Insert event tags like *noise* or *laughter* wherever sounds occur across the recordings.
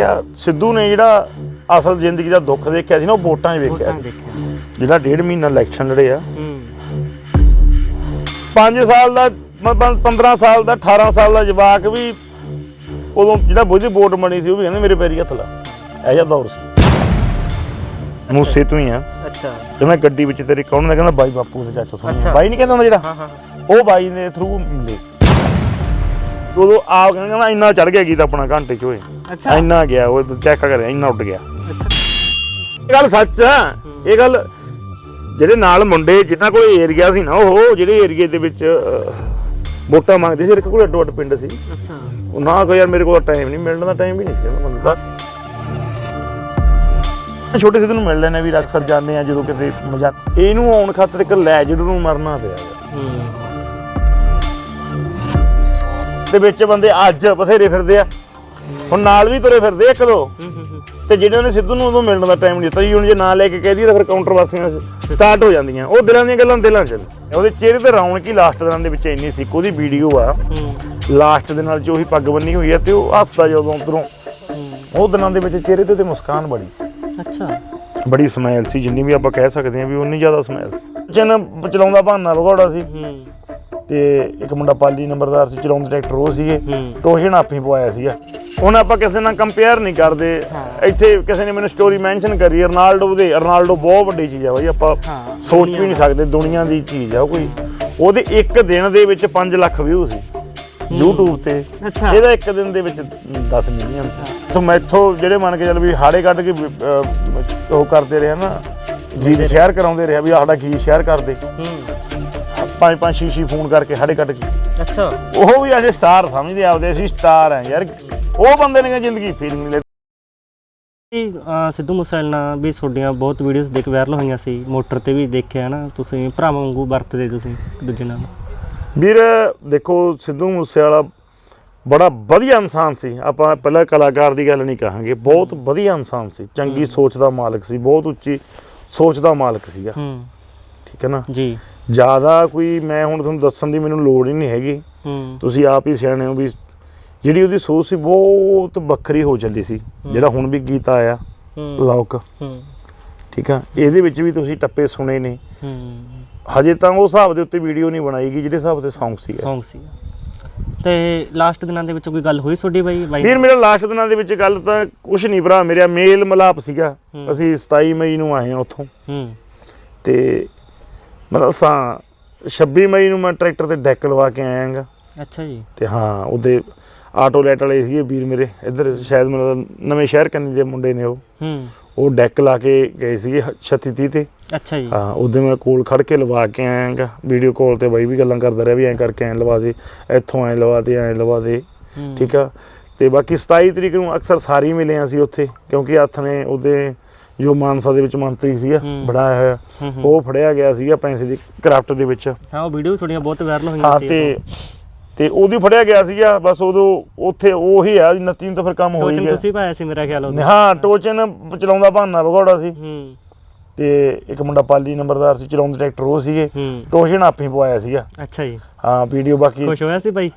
ਆ ਸਿੱਧੂ ਨੇ ਜਿਹੜਾ ਅਸਲ ਜ਼ਿੰਦਗੀ ਦਾ ਦੁੱਖ ਦੇਖਿਆ ਸੀ ਨਾ ਉਹ ਵੋਟਾਂ 'ਚ ਵੇਖਿਆ ਜਿਹੜਾ ਡੇਢ ਮਹੀਨਾ ਇਲੈਕਸ਼ਨ ਲੜੇ ਆ। ਹੂੰ। 5 ਸਾਲ ਦਾ ਮਤਲਬ 15 ਸਾਲ ਦਾ 18 ਸਾਲ ਦਾ ਜਵਾਕ ਵੀ ਉਦੋਂ ਜਿਹੜਾ ਬੁੱਝੀ ਵੋਟ ਬਣੀ ਸੀ ਉਹ ਵੀ ਕਹਿੰਦੇ ਮੇਰੇ ਪੈਰੀ ਹੱਥ ਲਾ। ਇਹ ਜਿਹਾ ਦੌਰ ਸੀ। ਮੂਸੇ ਤੋਂ ਹੀ ਆ। ਅੱਛਾ। ਕਹਿੰਦਾ ਗੱਡੀ ਵਿੱਚ ਤੇਰੇ ਕੌਣ ਨੇ ਕਹਿੰਦਾ ਬਾਈ ਬਾਪੂ ਦੇ ਚਾਚਾ। ਸੁਣੀ ਬਾਈ ਨਹੀਂ ਕਹਿੰਦਾ ਹੁੰਦਾ ਜਿਹੜਾ? ਹਾਂ ਹਾਂ। ਉਹ ਬਾਈ ਦੇ ਥਰੂ ਮਿਲੇ। ਉਦੋਂ ਆ ਕਹਿੰਦਾ ਇੰਨਾ ਚੜ ਗਿਆ ਗੀਤ ਆਪਣਾ ਘੰਟੇ ਚ ਹੋਏ ਅੱਛਾ। ਇੰਨਾ ਗਿਆ ਉਹ ਚੈੱਕ ਕਰਿਆ ਇੰਨਾ ਉੱਡ ਗਿਆ। ਅੱਛਾ। ਇਹ ਗੱਲ ਸੱਚ ਆ। ਇਹ ਗੱਲ ਜਿਹੜੇ ਨਾਲ ਮੁੰਡੇ ਜਿਨ੍ਹਾਂ ਕੋਲ ਏਰੀਆ ਸੀ ਨਾ ਉਹ ਜਿਹੜੇ ਏਰੀਏ ਦੇ ਵਿੱਚ ਵੋਟਾਂ ਮੰਗਦੇ ਸੀ ਇੱਕ ਕੋਲ ਅੱਡੋ ਅੱਡ ਪਿੰਡ ਸੀ। ਅੱਛਾ। ਉਹ ਨਾ ਕੋਈ ਯਾਰ ਮੇਰੇ ਕੋਲ ਟਾਈਮ ਨਹੀਂ ਮਿਲਣ ਦਾ ਟਾਈਮ ਵੀ ਨਹੀਂ ਸੀ। ਬੰਦਾ ਛੋਟੇ ਸਿੱਧੂ ਨੂੰ ਮਿਲ ਲੈਣੇ ਵੀ ਅਕਸਰ ਜਾਂਦੇ ਆ ਜਦੋਂ ਕਿਤੇ ਮਜ਼ਾ ਇਹਨੂੰ ਆਉਣ ਖਾਤਰ ਇੱਕ ਲੈਜਡ ਨੂੰ ਮਰਨਾ ਪਿਆ। ਹੂੰ। ਤੇ ਵਿੱਚ ਬੰਦੇ ਅੱਜ ਬਥੇਰੇ ਫਿਰਦੇ ਆ। ਹੁਣ ਨਾਲ ਵੀ ਤੁਰੇ ਫਿਰਦੇ ਆ ਇੱਕ ਦੋ। ਤੇ ਜਿਹੜੇ ਨੇ ਸਿੱਧੂ ਨੂੰ ਉਦੋਂ ਮਿਲਣ ਦਾ ਟਾਈਮ ਨਹੀਂ ਦਿੱਤਾ ਜੀ ਹੁਣ ਜੇ ਨਾਂ ਲੈ ਕੇ ਕਹਿ ਦਈਏ ਤਾਂ ਫਿਰ ਕਾਉਂਟਰਵਾਸੀਆਂ ਸਟਾਰਟ ਹੋ ਜਾਂਦੀਆਂ। ਉਹ ਦਿਲਾਂ ਦੀਆਂ ਗੱਲਾਂ ਦਿਲਾਂ 'ਚ। ਉਹਦੇ ਚਿਹਰੇ ਤੇ ਰੌਣਕ ਹੀ ਲਾਸਟ ਦਿਨਾਂ ਦੇ ਵਿੱਚ ਇੰਨੀ ਸੀ ਉਹਦੀ ਵੀਡੀਓ ਆ। ਲਾਸਟ ਦੇ ਨਾਲ ਜੋ ਹੀ ਪੱਗ ਬੰਨੀ ਹੋਈ ਆ ਤੇ ਉਹ ਹੱਸਦਾ ਜਦੋਂ ਉਧਰੋਂ। ਉਹ ਦਿਨਾਂ ਦੇ ਵਿੱਚ ਚਿਹਰੇ ਤੇ ਤੇ ਮੁਸਕਾਨ ਬੜੀ ਸੀ। ਅੱਛਾ। ਬੜੀ ਸਮੈਲ ਸੀ ਜਿੰਨੀ ਵੀ ਆਪਾਂ ਕਹਿ ਸਕਦੇ ਹਾਂ ਵੀ ਉਨੀ ਜ਼ਿਆਦਾ ਸਮੈਲ ਸੀ। ਜਨ ਚਲਾਉਂਦਾ ਬਹਾਨਾ ਭਗੌੜਾ ਸੀ। ਤੇ ਇੱਕ ਮੁੰਡਾ ਪਾਲੀ ਨੰਬਰਦਾਰ ਸੀ ਚਲਾਉਂਦੇ ਟਰੈਕਟਰ ਉਹ ਸੀਗੇ। ਹੂੰ। ਟੋਸ਼ਨ ਆਪੀ ਪਵਾਇਆ ਸੀਗਾ। ਹੁਣ ਆਪਾਂ ਕਿਸੇ ਨਾਲ ਕੰਪੇਅਰ ਨਹੀਂ ਕਰਦੇ। ਹਾਂ। ਇੱਥੇ ਕਿਸੇ ਨੇ ਮੈਨੂੰ ਸਟੋਰੀ ਮੈਂਸ਼ਨ ਕਰੀ ਰੋਨਾਲਡੋ ਦੇ ਰੋਨਾਲਡੋ ਬਹੁਤ ਵੱਡੀ ਚੀਜ਼ ਆ ਬਾਈ ਆਪਾਂ ਹਾਂ, ਸੋਚ ਵੀ ਨਹੀਂ ਸਕਦੇ ਦੁਨੀਆ ਦੀ ਚੀਜ਼ ਆ ਕੋਈ। ਉਹਦੇ ਇੱਕ ਦਿਨ ਦੇ ਵਿੱਚ 5 ਲੱਖ ਵਿਊ ਸੀ YouTube ਤੇ। ਇਹਦਾ ਇੱਕ ਦਿਨ ਦੇ ਵਿੱਚ 10 ਮਿਲੀਅਨ ਤੋਂ ਮੈਥੋਂ ਜਿਹੜੇ ਮੰਨ ਕੇ ਚੱਲ ਵੀ ਹਾੜੇ ਕੱਢ ਕੇ ਉਹ ਕਰਦੇ ਰਹੇ ਨਾ ਗੀਤ ਸ਼ੇਅਰ ਕਰਾਉਂਦੇ ਰਹੇ ਵੀ ਆਹ ਸਾਡਾ ਗੀਤ ਸ਼ੇਅਰ ਕਰਦੇ। ਹੂੰ। ਪੰਜ ਪੰਜ ਛੇ ਛੇ ਫੋਨ ਕਰਕੇ ਹਾੜੇ ਕੱਢ ਕੇ ਅੱਛਾ। ਉਹ ਵੀ ਅਜੇ ਸਟਾਰ ਸਮਝਦੇ ਆਪਦੇ ਅਸੀਂ ਸਟਾਰ ਆ ਯਾਰ। ਉਹ ਬੰਦੇ ਨੇ ਜ਼ਿੰਦਗੀ ਫੀਲ ਨਹੀਂ ਅਹ, ਸਿੱਧੂ ਮੂਸੇਵਾਲੇ ਨਾਲ ਵੀ ਤੁਹਾਡੀਆਂ ਬਹੁਤ ਵੀਡੀਓਜ਼ ਦੇਖ ਵਾਇਰਲ ਹੋਈਆਂ ਸੀ ਮੋਟਰ ਤੇ ਵੀ ਦੇਖਿਆ ਨਾ ਤੁਸੀਂ ਭਰਾਵਾਂ ਵਾਂਗੂ ਵਰਤਦੇ ਤੁਸੀਂ ਦੂਜੇ ਨਾਲ। ਵੀਰ ਦੇਖੋ ਸਿੱਧੂ ਮੂਸੇਵਾਲਾ ਬੜਾ ਵਧੀਆ ਇਨਸਾਨ ਸੀ। ਆਪਾਂ ਪਹਿਲਾਂ ਕਲਾਕਾਰ ਦੀ ਗੱਲ ਨਹੀਂ ਕਹਾਂਗੇ। ਬਹੁਤ ਵਧੀਆ ਇਨਸਾਨ ਸੀ। ਚੰਗੀ ਸੋਚ ਦਾ ਮਾਲਕ ਸੀ। ਬਹੁਤ ਉੱਚੀ ਸੋਚ ਦਾ ਮਾਲਕ ਸੀਗਾ। ਹੂੰ। ਠੀਕ ਹੈ ਨਾ? ਜੀ। ਜ਼ਿਆਦਾ ਕੋਈ ਮੈਂ ਹੁਣ ਤੁਹਾਨੂੰ ਦੱਸਣ ਦੀ ਮੈਨੂੰ ਲੋੜ ਹੀ ਨਹੀਂ ਹੈਗੀ। ਹੂੰ। ਤੁਸੀਂ ਆਪ ਹੀ ਸਿਆਣੇ ਹੋ ਵੀ ਜਿਹੜੀ ਉਹਦੀ ਸੋਚ ਸੀ ਬਹੁਤ ਵੱਖਰੀ ਹੋ ਚੱਲੀ ਸੀ ਜਿਹੜਾ ਹੁਣ ਵੀ ਗੀਤ ਆਇਆ ਲੋਕ। ਹੂੰ। ਠੀਕ ਆ? ਇਹਦੇ ਵਿੱਚ ਵੀ ਤੁਸੀਂ ਟੱਪੇ ਸੁਣੇ ਨੇ। ਹੂੰ। ਹਜੇ ਤਾਂ ਉਹ ਹਿਸਾਬ ਦੇ ਉੱਤੇ ਵੀਡੀਓ ਨਹੀਂ ਬਣਾਈਗੀ ਜਿਹੜੇ ਹਿਸਾਬ ਤੇ Song ਸੀ Song ਸੀ ਤੇ ਲਾਸਟ ਦਿਨਾਂ ਦੇ ਵਿੱਚ ਕੋਈ ਗੱਲ ਹੋਈ ਤੁਹਾਡੀ ਬਾਈ? ਬਾਈ ਵੀਰ ਮੇਰਾ ਲਾਸਟ ਦਿਨਾਂ ਦੇ ਵਿੱਚ ਗੱਲ ਤਾਂ ਕੁਝ ਨਹੀਂ ਭਰਾ ਮੇਰਾ ਮੇਲ ਮਲਾਪ ਸੀਗਾ। ਅਸੀਂ 27 ਮਈ ਨੂੰ ਆਏ ਹਾਂ ਉੱਥੋਂ। ਹੂੰ। ਤੇ ਮਤਲਬ ਸਾਂ 26 ਮਈ ਨੂੰ ਮੈਂ ਟਰੈਕਟਰ ਤੇ ਡੈਕ ਲਵਾ ਕੇ ਆਇਆਗਾ ਅੱਛਾ ਜੀ। ਤੇ ਹਾਂ ਉਹਦੇ ਆਟੋ ਲੈਟ ਵਾਲੇ ਸੀਗੇ ਵੀਰ ਮੇਰੇ। ਇੱਧਰ ਸ਼ਾਇਦ ਮੈਨੂੰ ਨਵੇਂ ਸ਼ਹਿਰ ਕੰਨੀ ਦੇ ਮੁੰਡੇ ਨੇ ਉਹ। ਹੂੰ। ਉਹ ਡੈਕ ਲਾ ਕੇ ਗਏ ਸੀਗੇ 36 30 ਤੇ। ਅੱਛਾ ਜੀ। ਹਾਂ ਉਹਦੇ ਮੈਂ ਕੋਲ ਖੜ ਕੇ ਲਵਾ ਕੇ ਆਇਆਗਾ ਵੀਡੀਓ ਕਾਲ ਤੇ ਬਾਈ ਵੀ ਗੱਲਾਂ ਕਰਦਾ ਰਿਹਾ ਵੀ ਐਂ ਕਰਕੇ ਐਂ ਲਵਾ ਦੇ ਇੱਥੋਂ ਐਂ ਲਵਾ ਦੇ ਐਂ ਲਵਾ ਦੇ। ਠੀਕ ਆ? ਤੇ ਬਾਕੀ 27 ਤਰੀਕ ਨੂੰ ਅਕਸਰ ਸਾਰੇ ਮਿਲੇ ਆ ਸੀ ਉੱਥੇ ਕਿਉਂਕਿ ਹੱਥ ਨੇ ਉਹਦੇ ਜੋ ਮਾਨਸਾ ਦੇ ਵਿੱਚ ਮੰਤਰੀ ਸੀਗਾ। ਬਣਾਇਆ ਹੋਇਆ। ਉਹ ਫੜਿਆ ਗਿਆ ਸੀਗਾ ਪੈਸੇ ਦੀ ਕਰਾਫਟ ਦੇ ਵਿੱਚ। ਹਾਂ ਉਹ ਵੀਡੀਓ ਤੁਹਾਡੀਆਂ ਬਹੁਤ ਵਾਇਰਲ ਹੋਈਆਂ ਸੀ ਤੇ ਤੇ ਉਹਦੀ ਫੜਿਆ ਗਿਆ ਸੀਗਾ ਬਸ ਉਦੋਂ ਉੱਥੇ ਉਹੀ ਆ 29 ਨੂੰ ਤਾਂ ਫਿਰ ਕੰਮ ਹੋ ਟੋਚਨ ਗਿਆ ਤੁਸੀਂ ਪਾਇਆ ਸੀ ਮੇਰਾ ਖਿਆਲ ਉਹਦਾ? ਹਾਂ ਟੋਚਨ ਚਲਾਉਂਦਾ ਬਹਾਨਾ ਭਗੌੜਾ ਸੀ। ਹੂੰ। ਤੇ ਇੱਕ ਮੁੰਡਾ ਪਾਲੀ ਨੰਬਰਦਾਰ ਸੀ ਚਲਾਉਂਦੇ ਟਰੈਕਟਰ ਉਹ ਸੀਗੇ। ਟੋਚਨ ਆਪੀ ਪਵਾਇਆ ਸੀਗਾ। ਅੱਛਾ ਜੀ। ਹਾਂ ਵੀਡੀਓ ਬਾਕੀ ਖੁਸ਼ ਹੋਇਆ ਸੀ ਬਾਈ?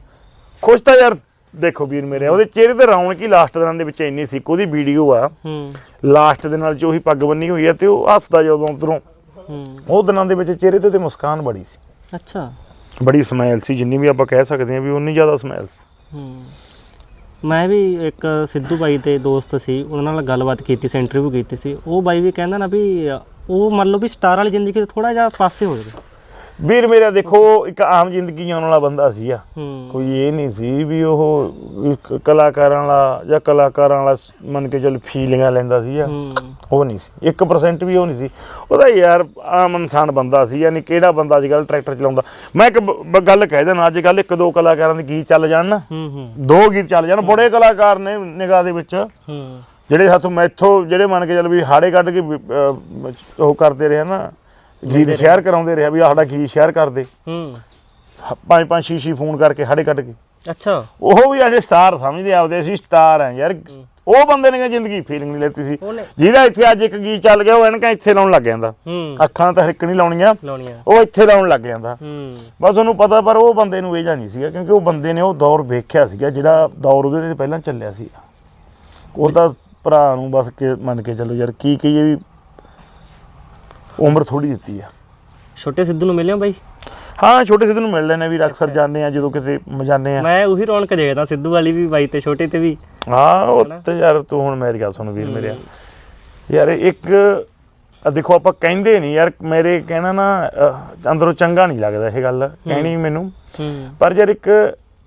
ਖੁਸ਼ ਤਾਂ ਯਾਰ ਦੇਖੋ ਵੀਰ ਮੇਰੇ ਉਹਦੇ ਚਿਹਰੇ ਤੇ ਰੌਣਕ ਹੀ ਲਾਸਟ ਦਿਨਾਂ ਦੇ ਵਿੱਚ ਇੰਨੀ ਸੀ ਉਹਦੀ ਵੀਡੀਓ ਆ। ਹੂੰ। ਲਾਸਟ ਦੇ ਨਾਲ ਜੋ ਹੀ ਪੱਗ ਬੰਨੀ ਹੋਈ ਆ ਤੇ ਉਹ ਹੱਸਦਾ ਜਦੋਂ ਉਧਰੋਂ। ਹੂੰ। ਉਹ ਦਿਨਾਂ ਦੇ ਵਿੱਚ ਚਿਹਰੇ ਤੇ ਤੇ ਮੁਸਕਾਨ ਬੜੀ ਸੀ। ਅੱਛਾ। ਬੜੀ ਸਮੈਲ ਸੀ ਜਿੰਨੀ ਵੀ ਆਪਾਂ ਕਹਿ ਸਕਦੇ ਹਾਂ ਵੀ ਉਨੀ ਜ਼ਿਆਦਾ ਸਮੈਲ ਸੀ। ਹੂੰ। ਮੈਂ ਵੀ ਇੱਕ ਸਿੱਧੂ ਬਾਈ ਦੇ ਦੋਸਤ ਸੀ ਉਹਨਾਂ ਨਾਲ ਗੱਲਬਾਤ ਕੀਤੀ ਸੀ ਇੰਟਰਵਿਊ ਕੀਤੀ ਸੀ। ਉਹ ਬਾਈ ਵੀ ਕਹਿੰਦਾ ਨਾ ਵੀ ਉਹ ਮੰਨ ਲਓ ਵੀ ਸਟਾਰ ਵਾਲੀ ਜ਼ਿੰਦਗੀ ਤੋਂ ਥੋੜਾ ਜਿਹਾ ਪਾਸੇ ਹੋ ਜਾਵੇ। ਵੀਰ ਮੇਰਾ ਦੇਖੋ ਇੱਕ ਆਮ ਜ਼ਿੰਦਗੀ ਜਿਉਣ ਵਾਲਾ ਬੰਦਾ ਸੀ ਆ। ਕੋਈ ਇਹ ਨਹੀਂ ਸੀ ਵੀ ਉਹ ਕਲਾਕਾਰਾਂ ਵਾਲਾ ਜਾਂ ਕਲਾਕਾਰਾਂ ਵਾਲਾ ਮੰਨ ਕੇ ਚੱਲ ਫੀਲਿੰਗਾਂ ਲੈਂਦਾ ਸੀ ਆ। ਉਹ ਨਹੀਂ ਸੀ। 1% ਵੀ ਉਹ ਨਹੀਂ ਸੀ। ਉਹਦਾ ਯਾਰ ਆਮ ਇਨਸਾਨ ਬੰਦਾ ਸੀ ਯਾਨੀ ਕਿਹੜਾ ਬੰਦਾ ਅੱਜ ਕੱਲ ਟਰੈਕਟਰ ਚਲਾਉਂਦਾ। ਮੈਂ ਇੱਕ ਗੱਲ ਕਹਿ ਦੇਣਾ ਅੱਜ ਕੱਲ ਇੱਕ ਦੋ ਕਲਾਕਾਰਾਂ ਦੇ ਗੀਤ ਚੱਲ ਜਾਣ ਨਾ। ਦੋ ਗੀਤ ਚੱਲ ਜਾਣ। ਬੜੇ ਕਲਾਕਾਰ ਨੇ ਨਿਗਾਹ ਦੇ ਵਿੱਚ। ਜਿਹੜੇ ਹੱਥੋਂ ਮੈਥੋਂ ਜਿਹੜੇ ਮੰਨ ਕੇ ਚੱਲ ਵੀ ਹਾੜੇ ਕੱਢ ਕੇ ਉਹ ਕਰਦੇ ਰਹੇ ਨਾ। ਗੀਤ ਸ਼ੇਅਰ ਕਰਾਉਂਦੇ ਰਹੇ ਵੀ ਆਹ ਸਾਡਾ ਗੀਤ ਸ਼ੇਅਰ ਕਰਦੇ ਹੂੰ। ਪੰਜ ਪੰਜ ਛੇ ਛੇ ਫੋਨ ਕਰਕੇ ਹਾੜੇ ਕੱਢ ਕੇ। ਅੱਛਾ। ਉਹ ਵੀ ਅਜੇ ਸਟਾਰ ਸਮਝਦੇ ਆਪਦੇ ਅਸੀਂ ਸਟਾਰ ਆ ਯਾਰ। ਉਹ ਬੰਦੇ ਨੇ ਜ਼ਿੰਦਗੀ ਫੀਲਿੰਗ ਨਹੀਂ ਲੈਤੀ ਸੀ। ਜਿਹਦਾ ਇੱਥੇ ਅੱਜ ਇੱਕ ਗੀਤ ਚੱਲ ਗਿਆ ਉਹ ਐਨਕਾਂ ਇੱਥੇ ਲਾਉਣ ਲੱਗ ਜਾਂਦਾ। ਅੱਖਾਂ ਤਾਂ ਹਰਿਕ ਨਹੀਂ ਲਾਉਣੀਆਂ। ਉਹ ਇੱਥੇ ਲਾਉਣ ਲੱਗ ਜਾਂਦਾ। ਬਸ ਉਹਨੂੰ ਪਤਾ ਪਰ ਉਹ ਬੰਦੇ ਨੂੰ ਇਹ ਜਾਂ ਨਹੀਂ ਸੀਗਾ ਕਿਉਂਕਿ ਉਹ ਬੰਦੇ ਨੇ ਉਹ ਦੌਰ ਵੇਖਿਆ ਸੀਗਾ ਜਿਹੜਾ ਦੌਰ ਉਹਦੇ ਤੇ ਪਹਿਲਾਂ ਚੱਲਿਆ ਸੀ। ਉਹ ਤਾਂ ਭਰਾ ਨੂੰ ਬਸ ਕੇ ਮੰਨ ਕੇ ਚੱਲੋ ਯਾਰ ਕੀ ਕਹੀਏ ਵੀ ਉਮਰ ਥੋੜੀ ਦਿੱਤੀ ਆ। ਛੋਟੇ ਸਿੱਧੂ ਨੂੰ ਮਿਲਿਆ ਬਾਈ? ਹਾਂ ਛੋਟੇ ਸਿੱਧੂ ਨੂੰ ਮਿਲ ਲੈਣੇ ਵੀ ਅਕਸਰ ਜਾਂਦੇ ਆ ਜਦੋਂ ਕਿਤੇ ਜਾਂਦੇ ਆ ਮੈਂ ਉਹੀ ਰੌਣਕ ਦੇਖਦਾ ਸਿੱਧੂ ਵਾਲੀ ਵੀ ਬਾਈ ਤੇ ਛੋਟੇ ਤੇ ਵੀ। ਹਾਂ ਉਹ ਤੇ ਯਾਰ ਤੂੰ ਹੁਣ ਮੇਰੀ ਗੱਲ ਸੁਣ ਵੀਰ ਮੇਰਿਆ। ਯਾਰ ਇੱਕ ਆ ਦੇਖੋ ਆਪਾਂ ਕਹਿੰਦੇ ਨਹੀਂ ਯਾਰ ਮੇਰੇ ਕਹਿਣਾ ਨਾ ਅੰਦਰੋਂ ਚੰਗਾ ਨਹੀਂ ਲੱਗਦਾ ਇਹ ਗੱਲ ਕਹਿਣੀ ਮੈਨੂੰ। ਪਰ ਯਾਰ ਇੱਕ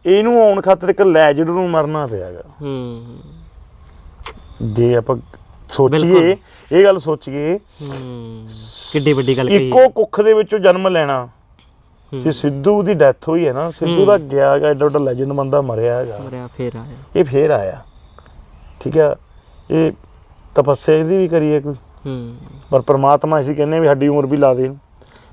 ਇਹਨੂੰ ਆਉਣ ਖਾਤਰ ਇੱਕ ਲੈਜਡ ਨੂੰ ਮਰਨਾ ਪਿਆਗਾ ਹੂੰ। ਜੇ ਆਪਾਂ ਸੋਚੀਏ। ਇਹ ਗੱਲ ਸੋਚੀਏ ਹੂੰ ਕਿੱਡੀ ਵੱਡੀ ਗੱਲ ਕਹੀ। ਇੱਕੋ ਕੁੱਖ ਦੇ ਵਿੱਚੋਂ ਜਨਮ ਲੈਣਾ। ਜੇ ਸਿੱਧੂ ਦੀ ਡੈਥ ਹੋਈ ਹੈ ਨਾ ਸਿੱਧੂ ਦਾ ਗਿਆ ਹੈਗਾ ਐਡਾ ਵੱਡਾ ਲੈਜੈਂਡ ਬੰਦਾ ਮਰਿਆ ਹੈਗਾ। ਮਰਿਆ ਫੇਰ ਆਇਆ। ਇਹ ਫੇਰ ਆਇਆ। ਠੀਕ ਹੈ ਇਹ ਤਪੱਸਿਆ ਇਹਦੀ ਵੀ ਕਰੀਏ ਕੋਈ। ਹੂੰ। ਪਰ ਪ੍ਰਮਾਤਮਾ ਅਸੀਂ ਕਹਿੰਨੇ ਵੀ ਸਾਡੀ ਉਮਰ ਵੀ ਲਾ ਦੇ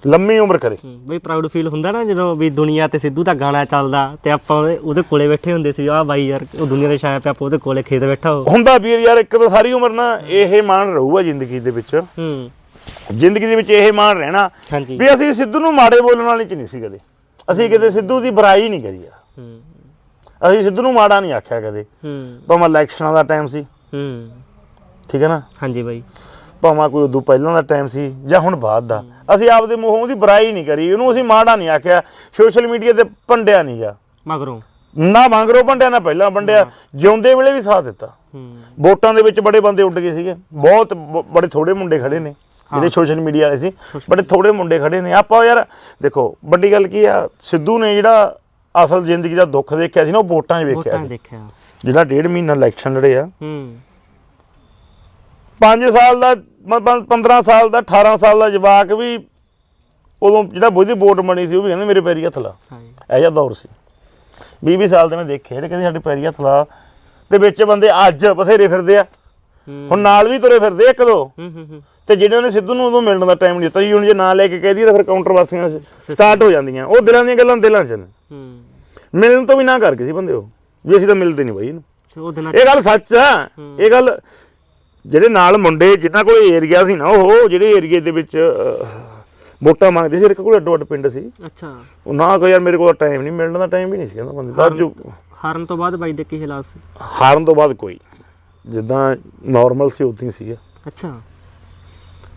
ਲੰਮੀ ਉਮਰ ਕਰੇ। ਬਈ ਪ੍ਰਾਊਡ ਫੀਲ ਹੁੰਦਾ ਨਾ ਜਦੋਂ ਵੀ ਦੁਨੀਆ ਤੇ ਸਿੱਧੂ ਦਾ ਗਾਣਾ ਚੱਲਦਾ ਤੇ ਆਪਾਂ ਉਹਦੇ- ਕੋਲੇ ਬੈਠੇ ਹੁੰਦੇ ਸੀ ਆਹ ਬਾਈ ਯਾਰ ਉਹ ਦੁਨੀਆ ਦੇ ਛਾਇਆ ਪਿਆ ਆਪਾਂ ਉਹਦੇ ਕੋਲੇ ਖੇਤ ਬੈਠਾ ਹੋ ਹੁੰਦਾ ਵੀਰ ਯਾਰ ਇੱਕ ਤਾਂ ਸਾਰੀ ਉਮਰ ਨਾ ਇਹ ਮਾਣ ਰਹੂਗਾ ਜ਼ਿੰਦਗੀ ਦੇ ਵਿੱਚ। ਹੂੰ। ਜ਼ਿੰਦਗੀ ਦੇ ਵਿੱਚ ਇਹ ਮਾਣ ਰਹਿਣਾ ਵੀ ਅਸੀਂ ਸਿੱਧੂ ਨੂੰ ਮਾੜੇ ਬੋਲਣ ਵਾਲੇ ਚ ਨਹੀਂ ਸੀ ਕਦੇ। ਅਸੀਂ ਕਦੇ ਸਿੱਧੂ ਦੀ ਬੁਰਾਈ ਨਹੀਂ ਕਰੀ ਯਾਰ ਹੂੰ। ਅਸੀਂ ਸਿੱਧੂ ਨੂੰ ਮਾੜਾ ਨਹੀਂ ਆਖਿਆ ਕਦੇ। ਹੂੰ। ਭਾਵੇਂ ਇਲੈਕਸ਼ਨਾਂ ਦਾ ਟਾਈਮ ਸੀ। ਹੂੰ। ਠੀਕ ਹੈ ਨਾ? ਹਾਂਜੀ ਬਾਈ। ਭਾਵੇਂ ਕੋਈ ਉਦੋਂ ਪਹਿਲਾਂ ਦਾ ਟਾਈਮ ਸੀ ਜਾਂ ਹੁਣ ਬਾਅਦ ਦਾ। ਅਸੀਂ ਆਪਦੇ ਮੂੰਹੋਂ ਉਹਦੀ ਬੁਰਾਈ ਨਹੀਂ ਕਰੀ ਉਹਨੂੰ ਅਸੀਂ ਮਾੜਾ ਨਹੀਂ ਆਖਿਆ ਸੋਸ਼ਲ ਮੀਡੀਆ ਤੇ ਭੰਡਿਆ ਨਹੀਂ ਗਾ। ਮਗਰੋਂ? ਨਾ ਮੰਗਰੋ ਭੰਡਿਆ ਨਾ ਪਹਿਲਾਂ ਭੰਡਿਆ ਜਿਉਂਦੇ ਵੇਲੇ ਵੀ ਸਾਥ ਦਿੱਤਾ। ਹੂੰ। ਵੋਟਾਂ ਦੇ ਵਿੱਚ ਬੜੇ ਬੰਦੇ ਉੱਡ ਗਏ ਸੀਗੇ। ਬਹੁਤ ਬੜੇ ਥੋੜੇ ਮੁੰਡੇ ਖੜੇ ਨੇ ਜਿਹੜੇ ਸੋਸ਼ਲ ਮੀਡੀਆ ਵਾਲੇ ਸੀ। ਬੜੇ ਥੋੜੇ ਮੁੰਡੇ ਖੜੇ ਨੇ। ਆਪਾਂ ਯਾਰ ਦੇਖੋ ਵੱਡੀ ਗੱਲ ਕੀ ਆ ਸਿੱਧੂ ਨੇ ਜਿਹੜਾ ਅਸਲ ਜ਼ਿੰਦਗੀ ਦਾ ਦੁੱਖ ਦੇਖਿਆ ਸੀ ਨਾ ਉਹ ਵੋਟਾਂ 'ਚ ਵੇਖਿਆ ਵੋਟਾਂ ਸੀ। ਦੇਖਿਆ। ਜਿਹੜਾ ਡੇਢ ਮਹੀਨਾ ਇਲੈਕਸ਼ਨ ਲੜੇ ਆ। ਹੂੰ। 5 ਸਾਲ ਦਾ ਮਤਲਬ 15 ਸਾਲ ਦਾ 18 ਸਾਲ ਦਾ ਜਵਾਕ ਵੀ ਉਦੋਂ ਜਿਹੜਾ ਬੁੱਧੀ ਵੋਟ ਬਣੀ ਸੀ ਉਹ ਵੀ ਕਹਿੰਦੇ ਮੇਰੇ ਪੈਰੀ ਹੱਥ ਲਾ। ਇਹ ਜਿਹਾ ਦੌਰ ਸੀ। 20 20 ਸਾਲ ਦੇ ਮੈਂ ਦੇਖੇ ਜਿਹੜੇ ਕਹਿੰਦੇ ਸਾਡੇ ਪੈਰੀ ਹੱਥ ਲਾ ਤੇ ਵਿੱਚ ਬੰਦੇ ਅੱਜ ਬਥੇਰੇ ਫਿਰਦੇ ਆ। ਹੁਣ ਨਾਲ ਵੀ ਤੁਰੇ ਫਿਰਦੇ ਇੱਕ ਦੋ। ਤੇ ਜਿਹਨਾਂ ਨੇ ਸਿੱਧੂ ਨੂੰ ਉਦੋਂ ਮਿਲਣ ਦਾ ਟਾਈਮ ਨਹੀਂ ਦਿੱਤਾ ਜੀ ਹੁਣ ਜੇ ਨਾਂ ਲੈ ਕੇ ਕਹਿ ਦਈਏ ਤਾਂ ਫਿਰ ਕਾਊਂਟਰ ਵਾਸੀਆਂ ਸਟਾਰਟ ਹੋ ਜਾਂਦੀਆਂ। ਉਹ ਦਿਲਾਂ ਦੀਆਂ ਗੱਲਾਂ ਦਿਲਾਂ 'ਚ ਨੇ। ਮਿਲਣ ਤੋਂ ਵੀ ਨਾ ਕਰ ਗਏ ਸੀ ਬੰਦੇ ਉਹ। ਵੀ ਅਸੀਂ ਤਾਂ ਮਿਲਦੇ ਨਹੀਂ ਬਾਈ ਇਹਨੂੰ। ਇਹ ਗੱਲ ਸੱਚ ਆ। ਇਹ ਗੱਲ ਜਿਹੜੇ ਨਾਲ ਮੁੰਡੇ ਜਿਨ੍ਹਾਂ ਕੋਲ ਏਰੀਆ ਸੀ ਨਾ ਉਹ ਜਿਹੜੇ ਏਰੀਏ ਦੇ ਵਿੱਚ ਵੋਟਾਂ ਮੰਗਦੇ ਸੀ ਇੱਕ ਕੋਲ ਅੱਡੋ ਅੱਡ ਪਿੰਡ ਸੀ। ਅੱਛਾ। ਉਹ ਨਾ ਕੋਈ ਯਾਰ ਮੇਰੇ ਕੋਲ ਟਾਈਮ ਨਹੀਂ ਮਿਲਣ ਦਾ ਟਾਈਮ ਵੀ ਨਹੀਂ ਸੀ ਕਹਿੰਦਾ ਬੰਦੇ ਦਾ। ਜੋ ਹਾਰਨ ਤੋਂ ਬਾਅਦ ਬਾਈ ਦੇ ਕੀ ਹਾਲਾਤ ਸੀ? ਹਾਰਨ ਤੋਂ ਬਾਅਦ ਕੋਈ। ਜਿੱਦਾਂ ਨਾਰਮਲ ਸੀ ਉਦਾਂ ਹੀ ਸੀਗਾ। ਅੱਛਾ।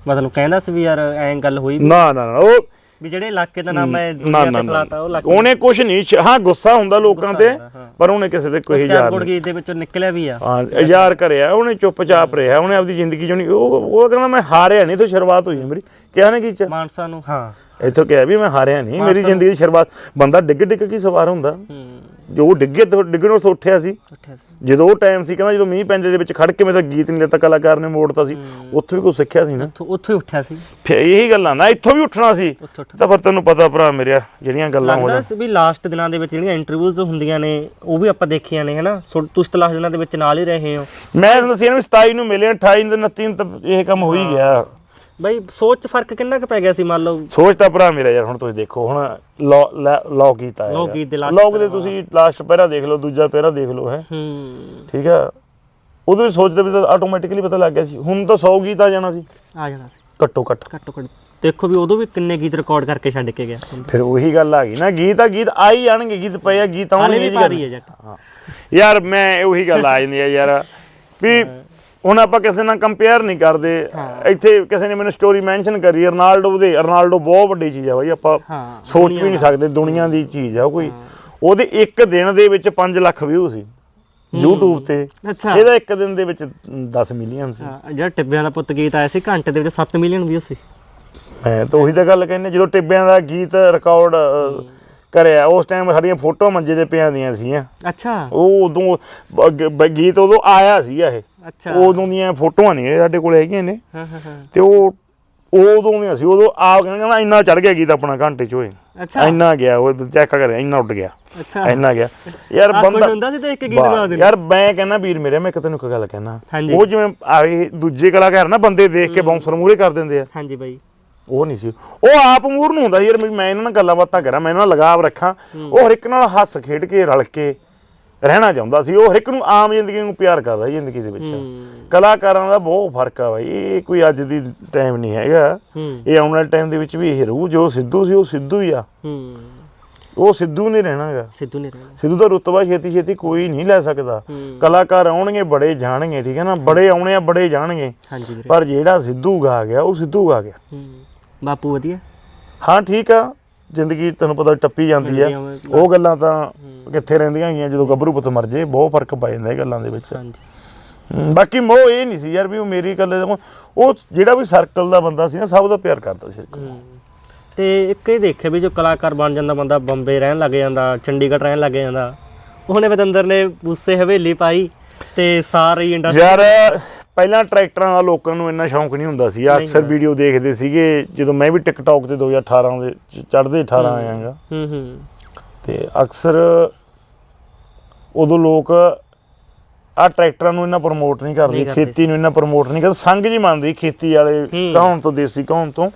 ਮਤਲਬ ਕਹਿੰਦਾ ਸੀ ਵੀ ਯਾਰ ਐਂ ਗੱਲ ਹੋਈ ਨਾ ਨਾ ਉਹ ਵੀ ਜਿਹੜੇ ਇਲਾਕੇ ਦਾ ਨਾਮ ਨਾ ਦੁਨੀਆ ਨਾ ਤੇ ਫਲਾਤਾ ਉਹ ਨਾ ਇਲਾਕੇ ਉਹਨੇ ਕੁਝ ਨਹੀਂ ਛ- ਹਾਂ ਗੁੱਸਾ ਹੁੰਦਾ ਲੋਕਾਂ ਤੇ ਹੁੰਦਾ, ਹਾਂ। ਪਰ ਉਹਨੇ ਕਿਸੇ ਤੇ ਕੋਈ ਯਾਰ ਨਹੀਂ। ਗੀਤ ਦੇ ਵਿੱਚੋਂ ਨਿਕਲਿਆ ਵੀ ਆ। ਹਾਂ ਯਾਰ ਕਰਿਆ ਉਹਨੇ ਚੁੱਪਚਾਪ ਰਿਹਾ ਉਹਨੇ ਆਪਦੀ ਜ਼ਿੰਦਗੀ ਚੋਂ ਨਹੀਂ ਉਹ ਉਹ ਕਹਿੰਦਾ ਮੈਂ ਹਾਰਿਆ ਨਹੀਂ ਤੋਂ ਸ਼ੁਰੂਆਤ ਹੋਈ ਹੈ ਮੇਰੀ। ਕਿਹਾ ਨੇ ਕੀ ਚ? ਮਾਨਸਾ ਨੂੰ ਹਾਂ। ਇੱਥੋਂ ਕਿਹਾ ਵੀ ਮੈਂ ਹਾਰਿਆ ਨਹੀਂ ਮੇਰੀ ਜ਼ਿੰਦਗੀ ਦੀ ਸ਼ੁਰੂਆਤ ਬੰਦਾ ਡਿੱਗ ਡਿੱਗ ਕੇ ਸਵਾਰ ਹੁੰਦਾ। ਹੂੰ। ਜੋ ਉਹ ਡਿੱਗੇ ਤੋਂ ਡਿੱਗਣੋਂ ਤੋਂ ਉੱਠਿਆ ਸੀ। ਉੱਠਿਆ ਸੀ। ਜਦੋਂ ਉਹ ਟਾਈਮ ਸੀ ਕਹਿੰਦਾ ਜਦੋਂ ਮੀਂਹ ਪੈਂਦੇ ਦੇ ਵਿੱਚ ਖੜ ਕੇ ਮੇਰੇ ਤਾਂ ਗੀਤ ਨਹੀਂ ਲੱਤਾ ਕਲਾਕਾਰ ਨੇ ਮੋੜਤਾ ਸੀ। ਉੱਥੋਂ ਵੀ ਕੁਝ ਸਿੱਖਿਆ ਸੀ ਨਾ। ਉੱਥੋਂ ਹੀ ਉੱਠਿਆ ਸੀ। ਫਿਰ ਇਹੀ ਗੱਲਾਂ ਨਾ ਇੱਥੋਂ ਵੀ ਉੱਠਣਾ ਸੀ। ਤਾਂ ਫਿਰ ਤੈਨੂੰ ਪਤਾ ਭਰਾ ਮੇਰਿਆ ਜਿਹੜੀਆਂ ਗੱਲਾਂ ਹੋ ਸੀ ਵੀ ਲਾਸਟ ਦਿਨਾਂ ਦੇ ਵਿੱਚ ਜਿਹੜੀਆਂ ਇੰਟਰਵਿਊਜ਼ ਹੁੰਦੀਆਂ ਨੇ ਉਹ ਵੀ ਆਪਾਂ ਦੇਖੀਆਂ ਨੇ ਹਨਾ? ਸੋ ਤੁਸੀਂ ਤਾਂ ਲਾਸਟ ਦਿਨਾਂ ਦੇ ਵਿੱਚ ਨਾਲ ਹੀ ਰਹੇ ਹੋ। ਮੈਂ ਤੁਹਾਨੂੰ ਵੀ 27 ਨੂੰ ਮਿਲੇ 28 ਨੂੰ 29 ਨੂੰ ਤਾਂ ਇਹ ਕੰਮ ਹੋ ਹੀ। ਗਿਆ। ਬਾਈ ਸੋਚ 'ਚ ਫ਼ਰਕ ਕਿੰਨਾ ਕੁ ਪੈ ਗਿਆ ਸੀ ਮੰਨ ਲਓ? ਸੋਚ ਤਾਂ ਭਰਾ ਮੇਰਾ ਯਾਰ ਹੁਣ ਤੁਸੀਂ ਦੇਖੋ ਹੁਣ ਲੌ ਗੀਤ ਆਇਆ ਲੋਕ ਗੀਤ ਦੇ last ਲੌਗ ਦੇ ਤੁਸੀਂ ਲਾਸਟ ਪਹਿਰਾ ਦੇਖ ਲਓ ਦੂਜਾ ਪਹਿਰਾ ਦੇਖ ਲਓ ਹੈ। ਹੂੰ। ਠੀਕ ਆ? ਉਹਦੇ ਵਿੱਚ ਸੋਚਦੇ ਵੀ ਤਾਂ ਆਟੋਮੈਟਿਕਲੀ ਪਤਾ ਲੱਗ ਗਿਆ ਸੀ। ਹੁਣ ਤਾਂ 100 ਗੀਤ ਆ ਜਾਣਾ ਸੀ। ਆ ਜਾਣਾ ਸੀ। ਘੱਟੋ ਘੱਟ। ਘੱਟੋ ਘੱਟ। ਦੇਖੋ ਵੀ ਉਦੋਂ ਵੀ ਕਿੰਨੇ ਗੀਤ ਰਿਕਾਰਡ ਕਰਕੇ ਛੱਡ ਕੇ ਗਿਆ। ਫਿਰ ਉਹੀ ਗੱਲ ਆ ਗਈ ਨਾ ਗੀਤ ਆ ਗੀਤ ਆ ਹੀ ਜਾਣਗੇ। ਗੀਤ ਪਏ ਆ ਗੀਤ ਹਾਲੇ ਆਉਣਗੇ ਵੀ ਜੀ ਭਾਰੀ ਹੈ ਜੱਟ। ਹਾਂ। ਯਾਰ ਮੈਂ ਉਹੀ ਗੱਲ ਆ ਜਾਂਦੀ ਆ ਯਾਰ ਵੀ ਹੁਣ ਆਪਾਂ ਕਿਸੇ ਨਾਲ ਕੰਪੇਅਰ ਨਹੀਂ ਕਰਦੇ। ਇੱਥੇ ਕਿਸੇ ਨੇ ਮੈਨੂੰ ਸਟੋਰੀ ਮੈਂਸ਼ਨ ਕਰੀ ਰੋਨਾਲਡੋ ਦੇ ਰੋਨਾਲਡੋ ਬਹੁਤ ਵੱਡੀ ਚੀਜ਼ ਆ ਬਾਈ ਆਪਾਂ ਸੋਚ ਵੀ ਨਹੀਂ ਸਕਦੇ ਦੁਨੀਆ ਦੀ ਚੀਜ਼ ਆ ਕੋਈ। ਉਹਦੇ ਇੱਕ ਦਿਨ ਦੇ ਵਿੱਚ 5 ਲੱਖ ਵਿਊ ਸੀ YouTube ਤੇ। ਇਹਦਾ ਇੱਕ ਦਿਨ ਦੇ ਵਿੱਚ 10 ਮਿਲੀਅਨ ਸੀ। ਜਿਹੜਾ ਟਿੱਬਿਆਂ ਦਾ ਪੁੱਤ ਗੀਤ ਆਇਆ ਸੀ ਘੰਟੇ ਦੇ ਵਿੱਚ 7 ਮਿਲੀਅਨ ਵਿਊ ਸੀ। ਮੈਂ ਤਾਂ ਉਹੀ ਤਾਂ ਗੱਲ ਕਹਿੰਦੇ ਜਦੋਂ ਟਿੱਬਿਆਂ ਦਾ ਗੀਤ ਰਿਕਾਰਡ ਕਰਿਆ ਉਸ ਟਾਈਮ ਸਾਡੀਆਂ ਫੋਟੋ ਮੰਜੇ ਤੇ ਪਿਆਂ ਦੀਆਂ ਸੀਆਂ ਅੱਛਾ। ਉਹ ਉਦੋਂ ਬ- ਗੀਤ ਉਦੋਂ ਆਇਆ ਸੀਗਾ ਇਹ। ਅੱਛਾ। ਉਦੋਂ ਦੀਆਂ ਫੋਟੋਆਂ ਨਹੀਂ ਸਾਡੇ ਕੋਲ ਹੈਗੀਆਂ ਨੇ। ਹਾਂ ਹਾਂ ਹਾਂ। ਤੇ ਉਹ ਉਦੋਂ ਦੀਆਂ ਸੀ ਉਦੋਂ ਆਪ ਕਹਿੰਦਾ ਇੰਨਾ ਚੜ ਗਿਆ ਗੀਤ ਆਪਣਾ ਘੰਟੇ ਚ ਹੋਏ ਅੱਛਾ। ਇੰਨਾ ਗਿਆ ਉਹ ਚੈੱਕ ਕਰਿਆ ਇੰਨਾ ਉੱਡ ਗਿਆ। ਅੱਛਾ। ਇੰਨਾ ਗਿਆ। ਯਾਰ ਆਹ ਕੁਝ ਬੰਦਾ ਹੁੰਦਾ ਸੀ ਤੇ ਇੱਕ ਗੀਤ ਵਾਹ, ਗਾ ਦੇਣਾ ਯਾਰ ਮੈਂ ਕਹਿੰਦਾ ਵੀਰ ਮੇਰੇ ਮੈਂ ਇੱਕ ਤੈਨੂੰ ਇੱਕ ਗੱਲ ਕਹਿਣਾ। ਹਾਂਜੀ। ਉਹ ਜਿਵੇਂ ਆਏ ਦੂਜੇ ਕਲਾਕਾਰ ਨਾ ਬੰਦੇ ਦੇਖ ਕੇ ਬਾਉਂਸਰ ਮੂਹਰੇ ਕਰ ਦਿੰਦੇ ਆ। ਹਾਂਜੀ ਬਾਈ। ਉਹ ਨਹੀਂ ਸੀ। ਉਹ ਆਪ ਮੂਰ ਨੂੰ ਹੁੰਦਾ ਯਾਰ ਵੀ ਮੈਂ ਇਹਨਾਂ ਨਾਲ ਗੱਲਾਂ ਬਾਤਾਂ ਕਰਾਂ ਮੈਂ ਇਹਨਾਂ ਨਾਲ ਲਗਾਵ ਰੱਖਾਂ। ਉਹ ਹਰ ਇੱਕ ਨਾਲ ਹੱਸ ਖੇਡ ਕੇ ਰਲ ਕੇ ਰਹਿਣਾ ਚਾਹੁੰਦਾ ਸੀ। ਉਹ ਹਰ ਇੱਕ ਨੂੰ ਆਮ ਜ਼ਿੰਦਗੀ ਨੂੰ ਪਿਆਰ ਕਰਦਾ ਜ਼ਿੰਦਗੀ ਦੇ ਵਿੱਚ। ਕਲਾਕਾਰਾਂ ਦਾ ਬਹੁਤ ਫ਼ਰਕ ਆ ਬਾਈ। ਇਹ ਕੋਈ ਅੱਜ ਦੀ ਟਾਈਮ ਨਹੀਂ ਹੈਗਾ। ਇਹ ਆਉਣ ਵਾਲੇ ਟਾਈਮ ਦੇ ਵਿੱਚ ਵੀ ਇਹ ਰਹੂ ਜੋ ਸਿੱਧੂ ਸੀ ਉਹ ਸਿੱਧੂ ਹੀ ਆ। ਉਹ ਸਿੱਧੂ ਨਹੀਂ ਰਹਿਣਾਗਾ ਸਿੱਧੂ ਨੇ ਰਹਿਣਾ। ਸਿੱਧੂ ਦਾ ਰੁਤਬਾ ਛੇਤੀ ਛੇਤੀ ਕੋਈ ਨਹੀਂ ਲੈ ਸਕਦਾ। ਕਲਾਕਾਰ ਆਉਣਗੇ ਬੜੇ ਜਾਣਗੇ ਠੀਕ ਹੈ ਨਾ? ਬੜੇ ਆਉਣੇ ਆ ਬੜੇ ਜਾਣਗੇ। ਪਰ ਜਿਹੜਾ ਸਿੱਧੂ ਗਾ ਗਿਆ ਉਹ ਸਿੱਧੂ ਗਾ ਗਿਆ। ਬਾਪੂ ਵਧੀਆ? ਹਾਂ ਠੀਕ ਆ। ਜ਼ਿੰਦਗੀ ਤੈਨੂੰ ਪਤਾ ਟੱਪੀ ਜਾਂਦੀ ਆ। ਉਹ ਗੱਲਾਂ ਤਾਂ ਕਿੱਥੇ ਰਹਿੰਦੀਆਂ ਹੈਗੀਆਂ ਜਦੋਂ ਗੱਭਰੂ ਪੁੱਤ ਮਰ ਜੇ ਬਹੁਤ ਫ਼ਰਕ ਪੈ ਜਾਂਦਾ ਇਹ ਗੱਲਾਂ ਦੇ ਵਿੱਚ। ਹਾਂਜੀ। ਬਾਕੀ ਮੋਹ ਇਹ ਨਹੀਂ ਸੀ ਯਾਰ ਵੀ ਉਹ ਮੇਰੀ ਦਾ ਉਹ ਜਿਹੜਾ ਵੀ ਸਰਕਲ ਦਾ ਬੰਦਾ ਸੀ ਨਾ ਸਭ ਦਾ ਪਿਆਰ ਕਰਦਾ ਸੀ। ਤੇ ਇੱਕ ਇਹ ਦੇਖਿਆ ਵੀ ਜੋ ਕਲਾਕਾਰ ਬਣ ਜਾਂਦਾ ਬੰਦਾ ਬੰਬੇ ਰਹਿਣ ਲੱਗ ਜਾਂਦਾ ਚੰਡੀਗੜ੍ਹ ਰਹਿਣ ਲੱਗ ਜਾਂਦਾ। ਉਹਨੇ ਬਤੰਦਰ ਨੇ ਬੂਸੇ ਹਵੇਲੀ ਪਾਈ ਤੇ ਸਾਰੀ ਇੰਡਸਟਰੀ ਯਾਰ ਪਹਿਲਾਂ ਟਰੈਕਟਰਾਂ ਦਾ ਲੋਕਾਂ ਨੂੰ ਇੰਨਾ ਸ਼ੌਂਕ ਨਹੀਂ ਹੁੰਦਾ ਸੀ। ਅਕਸਰ ਵੀਡੀਓ ਦੇਖਦੇ ਸੀਗੇ ਜਦੋਂ ਮੈਂ ਵੀ ਟਿਕਟੌਕ ਤੇ 2018 ਦੇ ਚੜ੍ਹਦੇ 18 ਆਇਆਗਾ। ਹੂੰ ਹੂੰ। ਤੇ ਅਕਸਰ ਉਦੋਂ ਲੋਕ ਆ ਟਰੈਕਟਰਾਂ ਨੂੰ ਇੰਨਾ ਪ੍ਰਮੋਟ ਨਹੀਂ ਕਰਦੇ ਖੇਤੀ ਨੂੰ ਇੰਨਾ ਪ੍ਰਮੋਟ ਨਹੀਂ ਕਰਦੇ। ਸੰਗ ਜੀ ਮੰਨਦੀ ਖੇਤੀ ਵਾਲੇ। ਕੌਣ ਤੋਂ ਦੇਸੀ ਕੌਣ ਤੋਂ।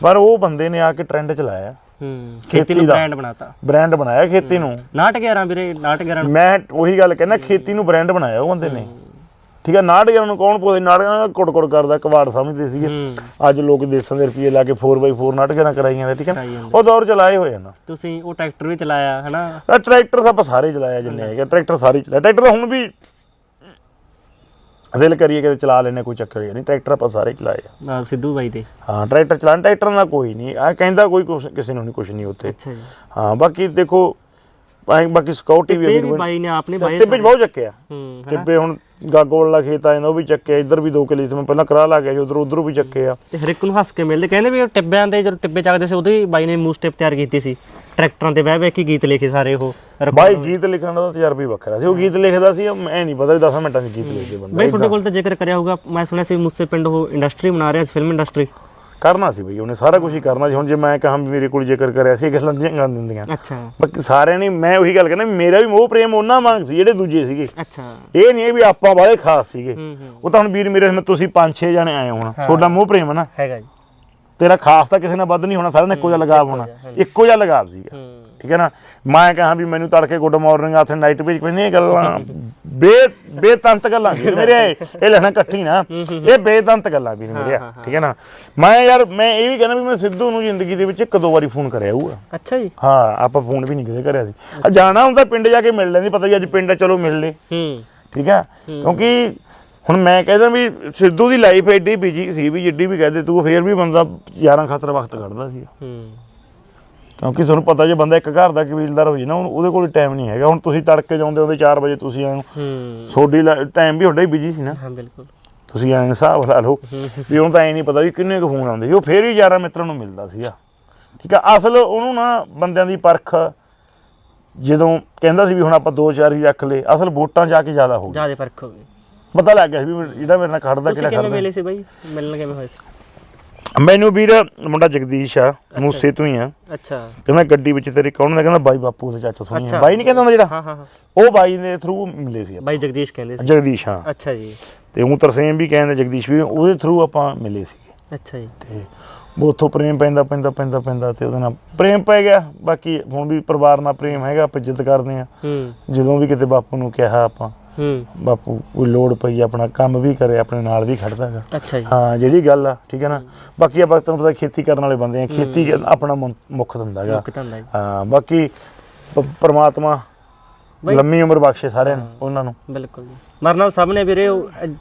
ਪਰ ਉਹ ਬੰਦੇ ਨੇ ਆ ਕੇ ਟ੍ਰੈਂਡ ਚਲਾਇਆ। ਹੂੰ। ਖੇਤੀ ਨੂੰ। ਬ੍ਰਾਂਡ ਬਣਾਤਾ। ਬ੍ਰਾਂਡ ਬਣਾਇਆ ਖੇਤੀ ਨੂੰ। ਨਾਟ 11 ਵੀਰੇ ਨਾਟ 11 ਮੈਂ ਉਹੀ ਗੱਲ ਕਹਿੰਦਾ ਖੇਤੀ ਨੂੰ ਬ੍ਰਾਂਡ ਬਣਾਇਆ ਉਹ ਬੰਦੇ ਨੇ। ਠੀਕ ਹੈ ਨਾਟਕਾਂ ਨੂੰ ਕੌਣ ਪੁੱਛਦੇ ਨਾਟਕਾਂ ਕੁੜ ਕੁੜ ਕਰਦਾ ਕਵਾੜ ਸਮਝਦੇ ਸੀਗੇ। ਹੂੰ। ਅੱਜ ਲੋਕ ਦੇਸਾਂ ਦੇ ਰੁਪਏ ਲਾ ਕੇ 4x4 ਨਾਟਕਾਂ ਕਰਾਈ ਜਾਂਦੇ ਠੀਕ ਹੈ ਨਾ? ਕਰਾਈ ਜਾਂਦੇ। ਉਹ ਦੌਰ ਚਲਾਏ ਹੋਏ ਨਾ ਤੁਸੀਂ ਉਹ ਟਰੈਕਟਰ ਵੀ ਚਲਾਇਆ ਹਨਾ? ਟਰੈਕਟਰ ਸਭ ਸਾਰੇ ਚਲਾਇਆ ਜਿੰਨੇ ਹੈਗੇ ਟਰੈਕਟਰ ਸਾਰੇ ਹੀ ਚਲਾਇਆ ਟਰੈਕਟਰ ਹੁਣ ਵੀ ਦਿਲ ਕਰੀਏ ਕਿਤੇ ਚਲਾ ਲੈਣੇ ਕੋਈ ਚੱਕਰ ਹੀ ਨਹੀਂ। ਟਰੈਕਟਰ ਆਪਾਂ ਸਾਰੇ ਹੀ ਚਲਾਏ ਆ। ਨਾਲ ਸਿੱਧੂ ਬਾਈ ਦੇ। ਹਾਂ ਟਰੈਕਟਰ ਚਲਾਉਣ ਟਰੈਕਟਰ ਦਾ ਕੋਈ ਨਹੀਂ। ਆ ਕਹਿੰਦਾ ਕੋਈ ਕਿਸੇ ਨੂੰ ਨਹੀਂ ਕੁਝ ਨਹੀਂ ਉੱਥੇ। ਅੱਛਾ ਜੀ। ਹਾਂ ਬਾਕੀ ਦੇਖੋ ਬਾਕੀ- ਬਾਕੀ ਸਿਕਿਉਰਿਟੀ ਵੀ ਅਗਰ ਵੀ ਬਾਈ ਨੇ ਆਪਨੇ ਬਾਈ ਟਿੱਬੇ ਬਹੁਤ ਚੱਕਿਆ ਹੂੰ ਟਿੱਬੇ ਹੁਣ ਗਾਗੋ ਵਾਲਾ ਖੇਤ ਆ ਜਾਂਦਾ ਉਹ ਵੀ ਚੱਕਿਆ ਇੱਧਰ ਵੀ ਦੋ ਕਿਲੇ ਸੀ ਮੈਂ ਪਹਿਲਾਂ ਕਰਾ ਲਾ ਗਿਆ ਉਧਰ ਉਧਰ ਵੀ ਚੱਕੇ ਆ। ਤੇ ਹਰ ਇੱਕ ਨੂੰ ਹੱਸ ਕੇ ਮਿਲਦੇ ਕਹਿੰਦੇ ਵੀ ਉਹ ਟਿੱਬਿਆਂ ਦੇ ਜਦੋਂ ਟਿੱਬੇ ਚੱਕਦੇ ਸੀ ਉਦੋਂ ਹੀ ਬਾਈ ਨੇ ਸਟੈਪ ਤਿਆਰ ਕੀਤੀ ਸੀ ਟਰੈਕਟਰਾਂ ਤੇ ਬਹਿ ਬਹਿ ਕੇ ਗੀਤ ਲਿਖੇ ਸਾਰੇ ਉਹ ਬਾਈ ਗੀਤ ਲਿਖਣ ਦਾ ਤਜਰਬਾ ਹੀ ਵੱਖਰਾ ਸੀ ਉਹ ਗੀਤ ਲਿਖਦਾ ਸੀ ਮੈਂ ਨਹੀਂ ਪਤਾ 10 ਮਿੰਟਾਂ 'ਚ ਗੀਤ ਲਿਖਦੇ ਬੰਦਾ। ਬਾਈ ਤੁਹਾਡੇ ਕੋਲ ਤਾਂ ਜ਼ਿਕਰ ਕਰਿਆ ਹੋਊਗਾ ਮੈਂ ਸੁਣਿਆ ਸੀ ਮੁੱਸੇ ਪਿੰਡ ਉਹ ਇੰਡਸਟਰੀ ਬਣਾ ਰਿਹਾ ਸੀ ਫਿਲਮ ਇੰਡਸਟਰੀ ਕਰਨਾ ਸੀ ਬਈ ਉਹਨੇ ਸਾਰਾ ਕੁਝ ਹੀ ਕਰਨਾ ਸੀ। ਹੁਣ ਜੇ ਮੈਂ ਕਹਾਂ ਵੀ ਮੇਰੇ ਕੋਲ ਜ਼ਿਕਰ ਕਰਿਆ ਸੀ ਗੱਲਾਂ ਦੀਆਂ ਦਿੰਦੀਆਂ। ਅੱਛਾ। ਬਾਕੀ ਸਾਰਿਆਂ ਨੇ ਮੈਂ ਉਹੀ ਗੱਲ ਕਹਿੰਦਾ ਮੇਰਾ ਵੀ ਮੋਹ ਪ੍ਰੇਮ ਉਹਨਾਂ ਵਾਂਗ ਸੀ ਜਿਹੜੇ ਦੂਜੇ ਸੀਗੇ। ਅੱਛਾ। ਇਹ ਨਹੀਂ ਹੈ ਵੀ ਆਪਾਂ ਬਾਹਲੇ ਖਾਸ ਸੀਗੇ। ਉਹ ਤਾਂ ਹੁਣ ਵੀਰ ਮੇਰੇ ਮੈਂ ਤੁਸੀਂ ਪੰਜ ਛੇ ਜਣੇ ਆਏ ਹੋਣਾ। ਤੁਹਾਡਾ ਮੋਹ ਪ੍ਰੇਮ ਹੈ ਨਾ। ਹੈਗਾ ਜੀ। ਤੇਰਾ ਖਾਸ ਤਾਂ ਕਿਸੇ ਨਾਲ ਵੱਧ ਨਹੀਂ ਹੋਣਾ ਸਾਰਿਆਂ ਨਾਲ ਇੱਕੋ ਜਿਹਾ ਲਗਾਵ ਹੋਣਾ। ਇੱਕੋ ਜਿਹਾ ਲਗਾਵ ਸੀਗਾ। ਠੀਕ ਹੈ ਨਾ? ਮੈਂ ਕਹਾਂ ਵੀ ਮੈਨੂੰ ਤੜਕੇ ਗੁੱਡ ਮਾਰਨਿੰਗ ਆਥੇ ਨਾਈਟ ਪੇਜ ਪੈਂਦੀਆਂ ਇਹ ਗੱਲਾਂ *laughs* ਬੇ ਬੇਤੰਤ ਗੱਲਾਂ ਵੀਰ ਮੇਰੇ। ਇਹ ਲੈਣਾ ਇਕੱਠੀ ਨਾ। ਇਹ ਬੇਤੰਤ ਗੱਲਾਂ ਵੀਰ ਮੇਰੇ। ਠੀਕ ਹੈ ਨਾ? ਮੈਂ ਯਾਰ ਮੈਂ ਇਹ ਵੀ ਕਹਿੰਦਾ ਵੀ ਮੈਂ ਸਿੱਧੂ ਨੂੰ ਜ਼ਿੰਦਗੀ ਦੇ ਵਿੱਚ ਇੱਕ ਦੋ ਵਾਰੀ ਫੋਨ ਕਰਿਆ ਹੋਊਗਾ। ਅੱਛਾ ਜੀ। ਹਾਂ ਆਪਾਂ ਫੋਨ ਵੀ ਨਹੀਂ ਕਿਤੇ ਕਰਿਆ ਸੀ। ਆ ਜਾਣਾ ਹੁੰਦਾ ਪਿੰਡ ਜਾ ਕੇ ਮਿਲ ਲੈਂਦੀ ਪਤਾ ਵੀ ਅੱਜ ਪਿੰਡ ਚਲੋ ਮਿਲ ਲੈ। ਹੂੰ। ਠੀਕ ਹੈ। ਕਿਉਂਕਿ ਹੁਣ ਮੈਂ ਕਹਿੰਦਾ ਵੀ ਸਿੱਧੂ ਦੀ ਲਾਈਫ ਐਡੀ ਬਿਜ਼ੀ ਸੀ ਵੀ ਜਿੱਡੀ ਵੀ ਕਹਦੇ ਤੂੰ ਫੇਰ ਵੀ ਬੰਦਾ ਯਾਰਾਂ ਖਾਤਰ ਵਕਤ ਕੱਢਦਾ ਸੀ। ਹੂੰ। ਕਿਉਂਕਿ ਤੁਹਾਨੂੰ ਪਤਾ ਜੇ ਬੰਦਾ ਇੱਕ ਘਰ ਦਾ ਕਬੀਲਦਾਰ ਹੋ ਜੇ ਨਾ ਉਹਦੇ ਕੋਲ ਟਾਈਮ ਨਹੀਂ ਹੈਗਾ। ਹੁਣ ਤੁਸੀਂ ਤੜਕੇ ਜਾਉਂਦੇ ਉਹਦੇ 4 ਵਜੇ ਤੁਸੀਂ ਆਏ ਹੋ। ਤੁਹਾਡੀ ਟਾਈਮ ਵੀ ਤੁਹਾਡਾ ਹੀ ਬਿਜ਼ੀ ਸੀ ਨਾ। ਹਾਂ ਬਿਲਕੁਲ। ਤੁਸੀਂ ਐਂ ਹਿਸਾਬ ਲਾ ਲਓ ਵੀ ਉਹਨੂੰ ਤਾਂ ਐ ਨਹੀਂ ਪਤਾ ਵੀ ਕਿੰਨੇ ਕੁ ਫੋਨ ਆਉਂਦੇ ਉਹ ਫੇਰ ਵੀ ਯਾਰਾਂ ਮਿੱਤਰਾਂ ਨੂੰ ਮਿਲਦਾ ਸੀਗਾ। ਠੀਕ ਆ ਅਸਲ ਉਹਨੂੰ ਨਾ ਬੰਦਿਆਂ ਦੀ ਪਰਖ ਜਦੋਂ ਕਹਿੰਦਾ ਸੀ ਵੀ ਹੁਣ ਆਪਾਂ ਦੋ ਚਾਰ ਹੀ ਰੱਖ ਲਏ ਅਸਲ ਵੋਟਾਂ ਜਾ ਕੇ ਜ਼ਿਆਦਾ ਹੋ ਗਈ ਜ਼ਿਆਦਾ ਫ਼ਰਕ ਹੋ ਗਿਆ ਪਤਾ ਲੱਗ ਗਿਆ ਸੀ ਵੀ ਜਿਹੜਾ ਮੇਰੇ ਨਾਲ ਖੜਦਾ ਤੁਸੀਂ ਕਿਹੜਾ ਕਿਵੇਂ ਖੜਦਾ। ਮਿਲੇ ਸੀ ਬਾਈ? ਮਿਲਣ ਕਿਵੇਂ ਹੋਏ ਸੀ? ਮੈਨੂੰ ਵੀਰ ਮੁੰਡਾ ਜਗਦੀਸ਼ ਆ ਮੂਸੇ ਤੋਂ ਹੀ ਆ। ਅੱਛਾ। ਕਹਿੰਦਾ ਗੱਡੀ ਵਿੱਚ ਤੇਰੀ ਕੌਣ ਨੇ ਕਹਿੰਦਾ ਬਾਈ ਬਾਪੂ ਦੇ ਚਾਚਾ ਸੁਣੀ ਅੱਛਾ। ਬਾਈ ਨਹੀਂ ਕਹਿੰਦਾ ਹੁੰਦਾ ਜਿਹੜਾ? ਹਾਂ ਹਾਂ ਹਾਂ। ਉਹ ਬਾਈ ਦੇ ਥਰੂ ਮਿਲੇ ਸੀ ਆਪਾਂ। ਬਾਈ ਜਗਦੀਸ਼ ਕਹਿੰਦੇ ਸੀ। ਜਗਦੀਸ਼ ਹਾਂ। ਅੱਛਾ ਜੀ। ਤੇ ਉਹ ਤਰਸੇਮ ਵੀ ਕਹਿੰਦੇ ਜਗਦੀਸ਼ ਵੀ ਉਹਦੇ ਥਰੂ ਆਪਾਂ ਮਿਲੇ ਸੀ। ਅੱਛਾ ਜੀ। ਤੇ ਉਹ ਉੱਥੋਂ ਪ੍ਰੇਮ ਪੈਂਦਾ ਪੈਂਦਾ ਪੈਂਦਾ ਪੈਂਦਾ ਤੇ ਉਹਦੇ ਨਾਲ ਪ੍ਰੇਮ ਪੈ ਗਿਆ। ਬਾਕੀ ਹੁਣ ਵੀ ਪਰਿਵਾਰ ਨਾਲ ਪ੍ਰੇਮ ਹੈਗਾ ਆਪਾਂ ਇੱਜ਼ਤ ਕਰਦੇ ਆ ਹੂੰ। ਜਦੋਂ ਵੀ ਕਿਤੇ ਬਾਪੂ ਨੂੰ ਕਿਹਾ ਆਪਾਂ। ਹੂੰ। ਬਾਪੂ ਕੋਈ ਲੋੜ ਪਈ ਆਪਣਾ ਕੰਮ ਵੀ ਕਰੇ ਆਪਣੇ ਨਾਲ ਵੀ ਖੜਦਾ ਹੈਗਾ ਅੱਛਾ ਜੀ। ਹਾਂ ਜਿਹੜੀ ਗੱਲ ਆ ਠੀਕ ਹੈ ਨਾ? ਬਾਕੀ ਆਪਾਂ ਤੁਹਾਨੂੰ ਪਤਾ ਖੇਤੀ ਕਰਨ ਵਾਲੇ ਬੰਦੇ ਆ ਖੇਤੀ ਆਪਣਾ ਮੁੱਖ ਧੰਦਾ ਹੈਗਾ ਮੁੱਖ ਧੰਦਾ ਜੀ। ਹਾਂ ਬਾਕੀ ਪ੍ਰਮਾਤਮਾ ਲੰਮੀ ਉਮਰ ਬਖਸ਼ੇ ਸਾਰਿਆਂ ਨੂੰ ਉਹਨਾਂ ਨੂੰ। ਬਿਲਕੁਲ ਜੀ। ਮਰਨਾ ਸਭ ਨੇ ਵੀਰੇ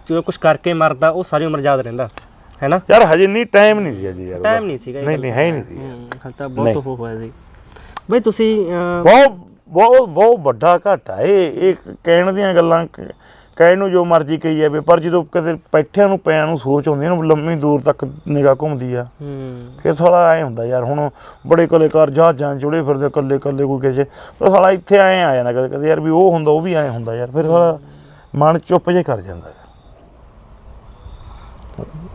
ਜੋ ਕੁਝ ਕਰਕੇ ਮਰਦਾ ਉਹ ਸਾਰੀ ਉਮਰ ਯਾਦ ਰਹਿੰਦਾ ਹੈ ਨਾ? ਯਾਰ ਹਜੇ ਨਹੀਂ ਟਾਈਮ ਨਹੀਂ ਸੀ ਅਜੇ ਯਾਰ। ਟਾਈਮ ਨਹੀਂ ਸੀਗਾ ਨਹੀਂ ਨਹੀਂ ਹੈ ਹੀ ਨਹੀਂ ਸੀ ਹੂੰ ਹਾਲੇ ਤਾਂ ਬਹੁਤ ਉਹ ਹੋਇਆ ਸੀ। ਬਈ ਤੁਸੀਂ ਬਹੁਤ ਬਹੁਤ ਬਹੁਤ ਵੱਡਾ ਘਾਟਾ ਇਹ ਇਹ ਕਹਿਣ ਦੀਆਂ ਗੱਲਾਂ ਕਹਿਣ ਨੂੰ ਜੋ ਮਰਜ਼ੀ ਕਹੀ ਜਾਵੇ ਪਰ ਜਦੋਂ ਕਦੇ ਬੈਠਿਆਂ ਨੂੰ ਪਿਆਂ ਨੂੰ ਸੋਚ ਆਉਂਦੀ ਹੈ ਨਾ ਲੰਮੀ ਦੂਰ ਤੱਕ ਨਿਗਾਹ ਘੁੰਮਦੀ ਆ ਹੂੰ। ਫਿਰ ਸਾਲਾ ਐ ਹੁੰਦਾ ਯਾਰ ਹੁਣ ਬੜੇ ਕਲਾਕਾਰ ਜਹਾਜ਼ਾਂ ਜੁੜੇ ਫਿਰਦੇ ਕੱਲੇ ਕੱਲੇ ਕੋਈ ਕਿਸੇ। ਪਰ ਸਾਲਾ ਇੱਥੇ ਐ ਆ ਜਾਂਦਾ ਕਦੇ ਕਦੇ ਯਾਰ ਵੀ ਉਹ ਹੁੰਦਾ ਉਹ ਵੀ ਐ ਹੁੰਦਾ ਯਾਰ ਫਿਰ ਸਾਲਾ ਮਨ ਚੁੱਪ ਜੇ ਕਰ ਜਾਂਦਾ।